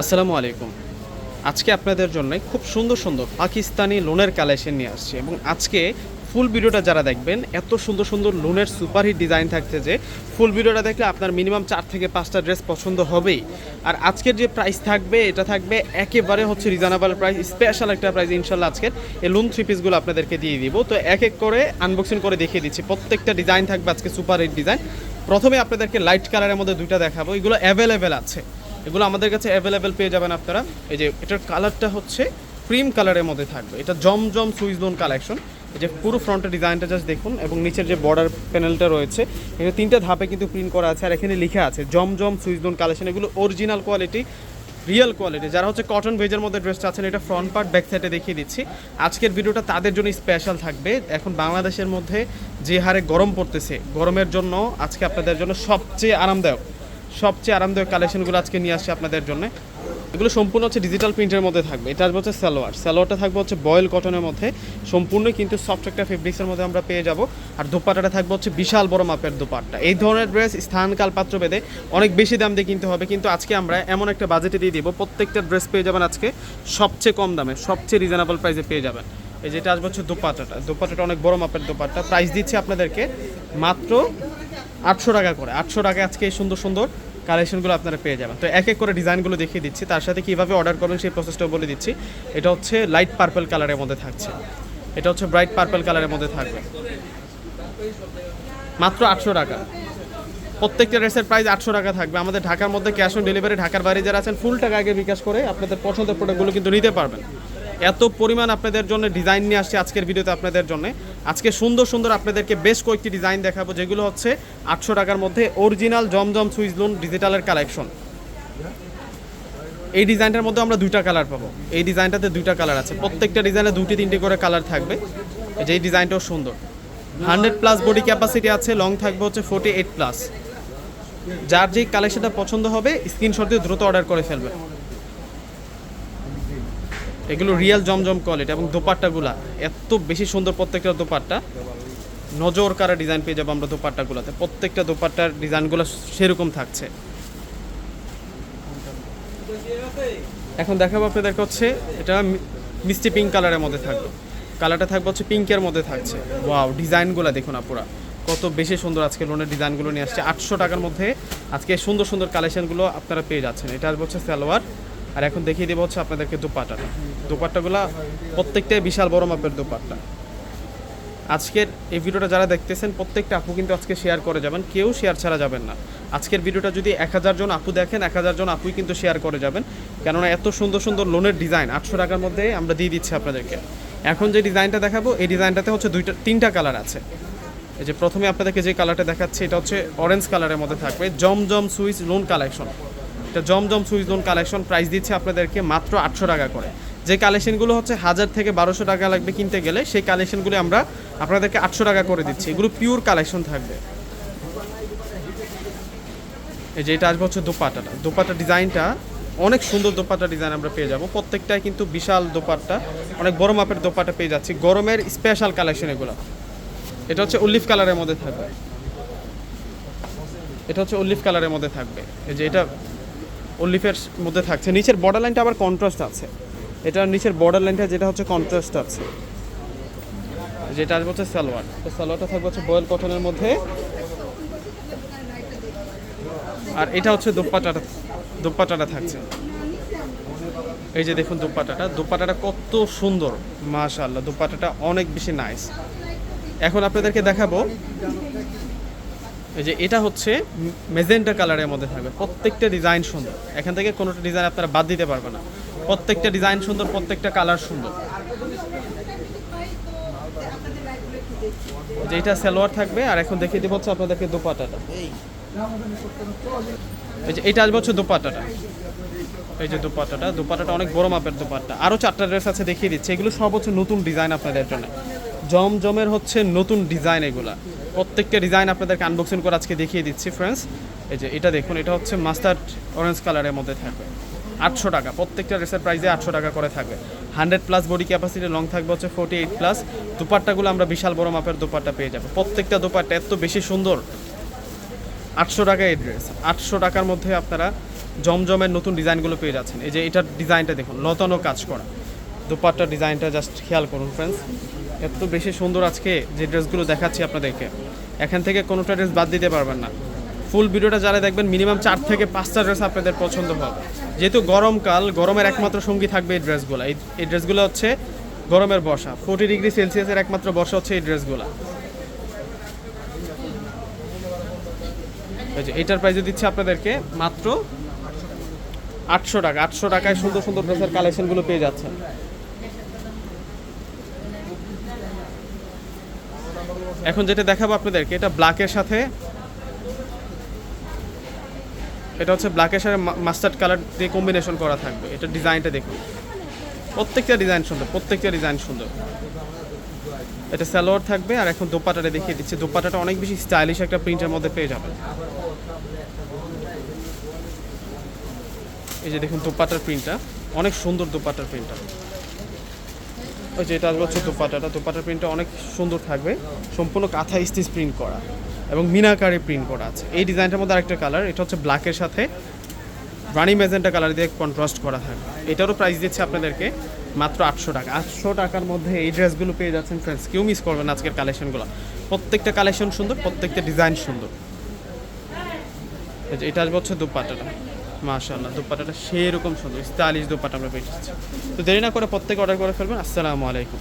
আসসালামু আলাইকুম। আজকে আপনাদের জন্য খুব সুন্দর সুন্দর পাকিস্তানি লোনের কালেকশন নিয়ে আসছি এবং আজকে ফুল ভিডিওটা যারা দেখবেন, এত সুন্দর সুন্দর লোনের সুপারহিট ডিজাইন থাকছে যে ফুল ভিডিওটা দেখলে আপনার মিনিমাম চার থেকে পাঁচটা ড্রেস পছন্দ হবেই। আর আজকের যে প্রাইস থাকবে, এটা থাকবে একেবারে হচ্ছে রিজনেবল প্রাইস স্পেশাল একটা প্রাইস ইনশাল্লাহ আজকের। এই লোন থ্রি পিসগুলো আপনাদেরকে দিয়ে দিব। তো এক এক করে আনবক্সিং করে দেখিয়ে দিচ্ছি। প্রত্যেকটা ডিজাইন থাকবে আজকে সুপার হিট ডিজাইন প্রথমে আপনাদেরকে লাইট কালারের মধ্যে দুইটা দেখাবো। এগুলো অ্যাভেলেবেল আছে। এগুলো আমাদের কাছে অ্যাভেলেবেল পেয়ে যাবেন আপনারা। এই যে এটার কালারটা হচ্ছে ক্রিম কালারের মধ্যে থাকবে। এটা জমজম সুইচ লোন কালেকশন এই যে পুরো ফ্রন্টের ডিজাইনটা জাস্ট দেখুন এবং নিচের যে বর্ডার প্যানেলটা রয়েছে এখানে তিনটা ধাপে কিন্তু প্রিন্ট করা আছে আর এখানে লেখা আছে, জমজম সুইচ লোন কালেকশন এগুলো অরিজিনাল কোয়ালিটি রিয়েল কোয়ালিটি যারা হচ্ছে কটন ভেজের মধ্যে ড্রেসটা আছেন, এটা ফ্রন্ট পার্ট ব্যাক সাইডে দেখিয়ে দিচ্ছি। আজকের ভিডিওটা তাদের জন্য স্পেশাল থাকবে। এখন বাংলাদেশের মধ্যে যে হারে গরম পড়তেছে, গরমের জন্য আজকে আপনাদের জন্য সবচেয়ে আরামদায়ক। সবচেয়ে আরামদায়ক কালেকশনগুলো আজকে নিয়ে আসছে আপনাদের জন্য। এগুলো সম্পূর্ণ হচ্ছে ডিজিটাল প্রিন্টের মধ্যে থাকবে। এটা আসবে হচ্ছে সালোয়ার। সালোয়ারটা থাকবে হচ্ছে বয়েল কটনের মধ্যে। সম্পূর্ণ কিন্তু সফট একটা ফেব্রিক্সের মধ্যে আমরা পেয়ে যাব। আর দোপাট্টাটা থাকবে হচ্ছে বিশাল বড় মাপের দোপাট্টা। এই ধরনের ড্রেস স্থান কাল পাত্র বেঁধে অনেক বেশি দাম দিয়ে কিনতে হবে। কিন্তু আজকে আমরা এমন একটা বাজেটে দিয়ে দিব, প্রত্যেকটা ড্রেস পেয়ে যাবেন আজকে সবচেয়ে কম দামে, সবচেয়ে রিজনেবল প্রাইসে পেয়ে যাবেন। এই যেটা আসবে হচ্ছে দোপাট্টাটা দোপাট্টাটা অনেক বড় মাপের দোপাট্টা। প্রাইস দিচ্ছে আপনাদেরকে মাত্র আটশো টাকা করে, আটশো টাকা আজকে এই সুন্দর সুন্দর কালেকশনগুলো আপনারা পেয়ে যাবেন। তো এক এক করে ডিজাইনগুলো দেখিয়ে দিচ্ছি, তার সাথে কীভাবে অর্ডার করবেন সেই প্রসেসটাও বলে দিচ্ছি। এটা হচ্ছে লাইট পার্পল কালারের মধ্যে থাকছে। এটা হচ্ছে ব্রাইট পার্পল কালারের মধ্যে থাকবে। মাত্র আটশো টাকা। প্রত্যেকটা ড্রেসের প্রাইস আটশো টাকা থাকবে। আমাদের ঢাকার মধ্যে ক্যাশ অন ডেলিভারি ঢাকার বাইরে যারা আছেন ফুল টাকা আগে বিকাশ করে আপনাদের পছন্দের প্রোডাক্টগুলো কিন্তু নিতে পারবেন। এত পরিমাণ আপনাদের জন্য ডিজাইন নিয়ে আসছে আজকের ভিডিওতে আপনাদের জন্য। আজকে সুন্দর সুন্দর আপনাদেরকে বেশ কয়েকটি ডিজাইন দেখাবো, যেগুলো হচ্ছে আটশো টাকার মধ্যে অরিজিনাল জমজম সুইচ লোন ডিজিটালের কালেকশন এই ডিজাইনটার মধ্যে আমরা দুইটা কালার পাবো। এই ডিজাইনটাতে দুইটা কালার আছে। প্রত্যেকটা ডিজাইনে দুটি তিনটি করে কালার থাকবে। এই যে ডিজাইনটাও সুন্দর। হান্ড্রেড প্লাস বডি ক্যাপাসিটি আছে লং থাকবে হচ্ছে ফোর্টি এইট প্লাস যার যেই কালেকশনটা পছন্দ হবে স্ক্রিনশট দিয়ে দ্রুত অর্ডার করে ফেলবে এগুলো রিয়েল জমজম কোয়ালিটি এবং দোপাট্টাগুলা, এত বেশি সুন্দর প্রত্যেকটা দোপাট্টা। নজর কারা ডিজাইন পেয়ে যাব আমরা দোপাট্টাগুলোতে। প্রত্যেকটা দোপাট্টার ডিজাইনগুলো সেরকম থাকছে। এখন দেখাবো আপনাদেরকে হচ্ছে, এটা মিষ্টি পিঙ্ক কালারের মধ্যে থাকবে। কালারটা থাকবে হচ্ছে পিঙ্কের মধ্যে থাকছে। ওয়াও ডিজাইনগুলো দেখুন আপুরা। কত বেশি সুন্দর আজকে লোনের ডিজাইনগুলো নিয়ে আসছে। আটশো টাকার মধ্যে আজকে সুন্দর সুন্দর কালেকশনগুলো আপনারা পেয়ে যাচ্ছেন। এটা হচ্ছে সালোয়ার। আর এখন দেখিয়ে দেবো হচ্ছে আপনাদেরকে দুপাট্টাটা দুপাট্টাগুলো প্রত্যেকটাই বিশাল বড় মাপের দুপাট্টা। আজকের এই ভিডিওটা যারা দেখতেছেন, প্রত্যেকটা আপু কিন্তু আজকে শেয়ার করে যাবেন। কেউ শেয়ার ছাড়া যাবেন না। আজকের ভিডিওটা যদি এক হাজার জন আপু দেখেন, এক হাজার জন আপুই কিন্তু শেয়ার করে যাবেন। কেননা এত সুন্দর সুন্দর লোনের ডিজাইন আটশো টাকার মধ্যে আমরা দিয়ে দিচ্ছি আপনাদেরকে। এখন যে ডিজাইনটা দেখাবো, এই ডিজাইনটাতে হচ্ছে দুইটা, তিনটা কালার আছে। এই যে প্রথমে আপনাদেরকে যে কালারটা দেখাচ্ছি, এটা হচ্ছে অরেঞ্জ কালারের মধ্যে থাকবে, জমজম সুইচ লোন কালেকশন এটা Zamzam Swiss lawn collection price দিচ্ছে আপনাদেরকে মাত্র আটশো টাকা করে। যে কালেকশনগুলো হচ্ছে হাজার থেকে বারোশো টাকা লাগবে কিনতে গেলে, সেই কালেকশনগুলো আমরা আপনাদেরকে আটশো টাকা করে দিচ্ছি। এগুলো পিওর কালেকশন থাকবে। এই যে এটা আসবে হচ্ছে দোপাট্টাটা। দোপাটা ডিজাইনটা, অনেক সুন্দর দোপাট্টা ডিজাইন আমরা পেয়ে যাব। প্রত্যেকটাই কিন্তু বিশাল দোপাট্টা, অনেক বড় মাপের দোপাট্টা পেয়ে যাচ্ছি। গরমের স্পেশাল কালেকশন এগুলো। এটা হচ্ছে উল্লিফ কালারের মধ্যে থাকবে। এটা হচ্ছে উল্লিফ কালারের মধ্যে থাকবে। এই যে এটা উল্লিফের মধ্যে থাকছে। নিচের বর্ডার লাইনটা আবার কন্ট্রাস্ট আছে। এটার নিচের বর্ডার লাইনটা যেটা হচ্ছে কন্ট্রাস্ট আছে। যেটা আসবে হচ্ছে সালোয়ার। তো সালোয়ারটা থাকবে হচ্ছে বয়েল কটনের মধ্যে। আর এটা হচ্ছে দোপাটাটা দোপাটাটা থাকছে। এই যে দেখুন দোপাটাটা। দোপাটাটা কত সুন্দর, মাশাআল্লাহ। দোপাটাটা অনেক বেশি নাইস এখন আপনাদেরকে দেখাবো এই যে এটা হচ্ছে মেজেন্টা কালারের মধ্যে থাকবে। প্রত্যেকটা ডিজাইন সুন্দর। এখান থেকে কোনোটা ডিজাইন আপনারা বাদ দিতে পারবেন না। প্রত্যেকটা ডিজাইন সুন্দর, প্রত্যেকটা কালার সুন্দর। যে এটা সালোয়ার থাকবে, আর এখন দেখিয়ে দিব হচ্ছে আপনাদেরকে দোপাটাটা এই যে এটা আসবে হচ্ছে দোপাট্টাটা। এই যে দোপাট্টাটা দোপাট্টাটা অনেক বড় মাপের দোপাট্টা। আরও চারটা ড্রেস আছে দেখিয়ে দিচ্ছে। এগুলো সব হচ্ছে নতুন ডিজাইন আপনাদের জন্য। জমজমের হচ্ছে নতুন ডিজাইন এগুলা। প্রত্যেকটা ডিজাইন আপনাদেরকে আনবক্সিং করে আজকে দেখিয়ে দিচ্ছি ফ্রেন্ডস এই যে এটা দেখুন, এটা হচ্ছে মাস্টার্ড অরেঞ্জ কালারের মধ্যে থাকবে। আটশো টাকা, প্রত্যেকটা ড্রেসের প্রাইসে আটশো টাকা করে থাকবে। Hundred plus body capacity long থাকবে হচ্ছে ফোর্টি এইট প্লাস দুপাট্টাগুলো আমরা বিশাল বড় মাপের দুপাট্টা পেয়ে যাব। প্রত্যেকটা দুপাট্টা এত বেশি সুন্দর। আটশো টাকা এই ড্রেস আটশো টাকার মধ্যে আপনারা জমজমের নতুন ডিজাইনগুলো পেয়ে যাচ্ছেন। এই যে এটার ডিজাইনটা দেখুন, লতানো কাজ করা। দুপাট্টার ডিজাইনটা জাস্ট খেয়াল করুন ফ্রেন্ডস এত বেশি সুন্দর আজকে যে ড্রেসগুলো দেখাচ্ছি আপনাদেরকে। এখান থেকে কোনোটা ড্রেস বাদ দিতে পারবেন না। ফুল ভিডিওটা যারা দেখবেন, মিনিমাম চার থেকে পাঁচটা ড্রেস আপনাদের পছন্দ হবে। যেহেতু গরমকাল গরমের একমাত্র সঙ্গী থাকবে এই ড্রেসগুলো। এই ড্রেসগুলো হচ্ছে গরমের বর্ষা। ফোর্টি ডিগ্রি সেলসিয়াসের একমাত্র বর্ষা হচ্ছে এই ড্রেসগুলো। এটার প্রাইসে দিচ্ছে আপনাদেরকে মাত্র আটশো টাকা। আটশো টাকায় সুন্দর সুন্দর ড্রেসের কালেকশনগুলো পেয়ে যাচ্ছেন। এখন যেটা দেখাবো আপনাদেরকে, এটা ব্ল্যাকের সাথে। এটা হচ্ছে ব্ল্যাকের সাথে মাস্টার্ড কালার দিয়ে কম্বিনেশন করা থাকবে। এটা ডিজাইনটা দেখুন। প্রত্যেকটা ডিজাইন সুন্দর, প্রত্যেকটা ডিজাইন সুন্দর। এটা স্যালোয়ার থাকবে আর এখন দোপাটাটা দেখিয়ে দিচ্ছি। দোপাটাটা অনেক বেশি স্টাইলিশ একটা প্রিন্টের মধ্যে পেয়ে যাবেন। এই যে দেখুন দোপাটার প্রিন্টটা অনেক সুন্দর দোপাটার প্রিন্টটা ওই যে এটা হচ্ছে দোপাটাটা। দোপাটার প্রিন্টটা অনেক সুন্দর থাকবে। সম্পূর্ণ কাঁথা স্টিচ প্রিন্ট করা এবং মিনাকারে প্রিন্ট করা আছে। এই ডিজাইনটার মধ্যে আরেকটা কালার এটা হচ্ছে ব্ল্যাকের সাথে রানি ম্যাজেন্টা কালার দিয়ে কন্ট্রাস্ট করা থাকবে। এটারও প্রাইস দিচ্ছে আপনাদেরকে মাত্র আটশো টাকা। আটশো টাকার মধ্যে এই ড্রেসগুলো পেয়ে যাচ্ছেন ফ্রেন্ডস কেউ মিস করবেন আজকের কালেকশনগুলো প্রত্যেকটা কালেকশন সুন্দর, প্রত্যেকটা ডিজাইন সুন্দর। এটা আসবে হচ্ছে দুপাটাটা। মাশাআল্লাহ, দুপাটাটা সেই রকম সুন্দর, স্টাইলিশ দুপাটা আমরা পেয়ে যাচ্ছি। তো দেরি না করে প্রত্যেকে অর্ডার করে ফেলবেন। আসসালামু আলাইকুম।